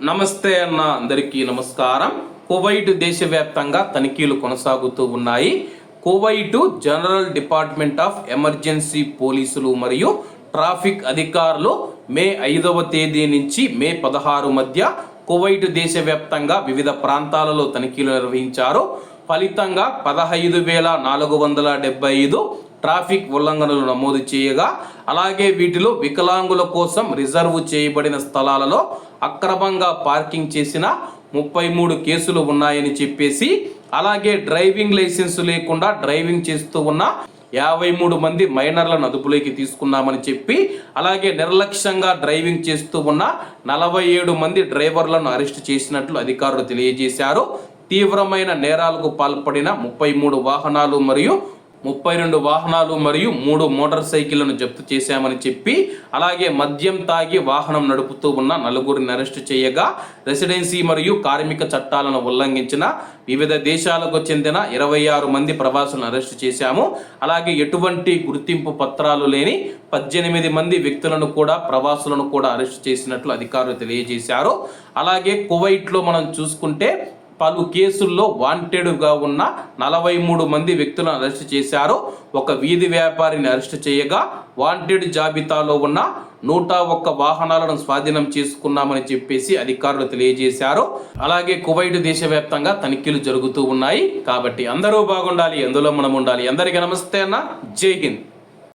నమస్తే అన్న అందరికీ నమస్కారం. కువైట్ దేశవ్యాప్తంగా తనిఖీలు కొనసాగుతూ ఉన్నాయి. Kuwait General Department of Emergency పోలీసులు మరియు ట్రాఫిక్ అధికారులు మే ఐదవ తేదీ నుంచి మే పదహారు మధ్య కువైట్ దేశవ్యాప్తంగా వివిధ ప్రాంతాలలో తనిఖీలు నిర్వహించారు. ఫలితంగా పదహైదు వేల నాలుగు వందల డెబ్బై ఐదు ట్రాఫిక్ ఉల్లంఘనలు నమోదు చేయగా అలాగే వీటిలో వికలాంగుల కోసం రిజర్వ్ చేయబడిన స్థలాలలో అక్రమంగా పార్కింగ్ చేసిన ముప్పై మూడు కేసులు ఉన్నాయని చెప్పేసి అలాగే డ్రైవింగ్ లైసెన్స్ లేకుండా డ్రైవింగ్ చేస్తూ ఉన్న యాభై మూడు మంది మైనర్లను అదుపులోకి తీసుకున్నామని చెప్పి అలాగే నిర్లక్ష్యంగా డ్రైవింగ్ చేస్తూ ఉన్న నలభై ఏడు మంది డ్రైవర్లను అరెస్ట్ చేసినట్లు అధికారులు తెలియజేశారు. తీవ్రమైన నేరాలకు పాల్పడిన ముప్పై మూడు వాహనాలు మరియు ముప్పై రెండు వాహనాలు మరియు మూడు మోటార్ సైకిళ్ళను జప్తు చేశామని చెప్పి అలాగే మద్యం తాగి వాహనం నడుపుతూ ఉన్న నలుగురిని అరెస్టు చేయగా రెసిడెన్సీ మరియు కార్మిక చట్టాలను ఉల్లంఘించిన వివిధ దేశాలకు చెందిన ఇరవై ఆరు మంది ప్రవాసులను అరెస్టు చేశాము. అలాగే ఎటువంటి గుర్తింపు పత్రాలు లేని పద్దెనిమిది మంది వ్యక్తులను కూడా ప్రవాసులను కూడా అరెస్టు చేసినట్లు అధికారులు తెలియజేశారు. అలాగే కువైట్లో మనం చూసుకుంటే పలు కేసుల్లో వాంటెడ్గా ఉన్న నలభై మూడు మంది వ్యక్తులను అరెస్ట్ చేశారు. ఒక వీధి వ్యాపారిని అరెస్ట్ చేయగా వాంటెడ్ జాబితాలో ఉన్న నూట ఒక్క వాహనాలను స్వాధీనం చేసుకున్నామని చెప్పేసి అధికారులు తెలియజేశారు. అలాగే కువైట్ దేశవ్యాప్తంగా తనిఖీలు జరుగుతూ ఉన్నాయి. కాబట్టి అందరూ బాగుండాలి ఎందులో మనం ఉండాలి. అందరికీ నమస్తే అన్న. జై హింద్.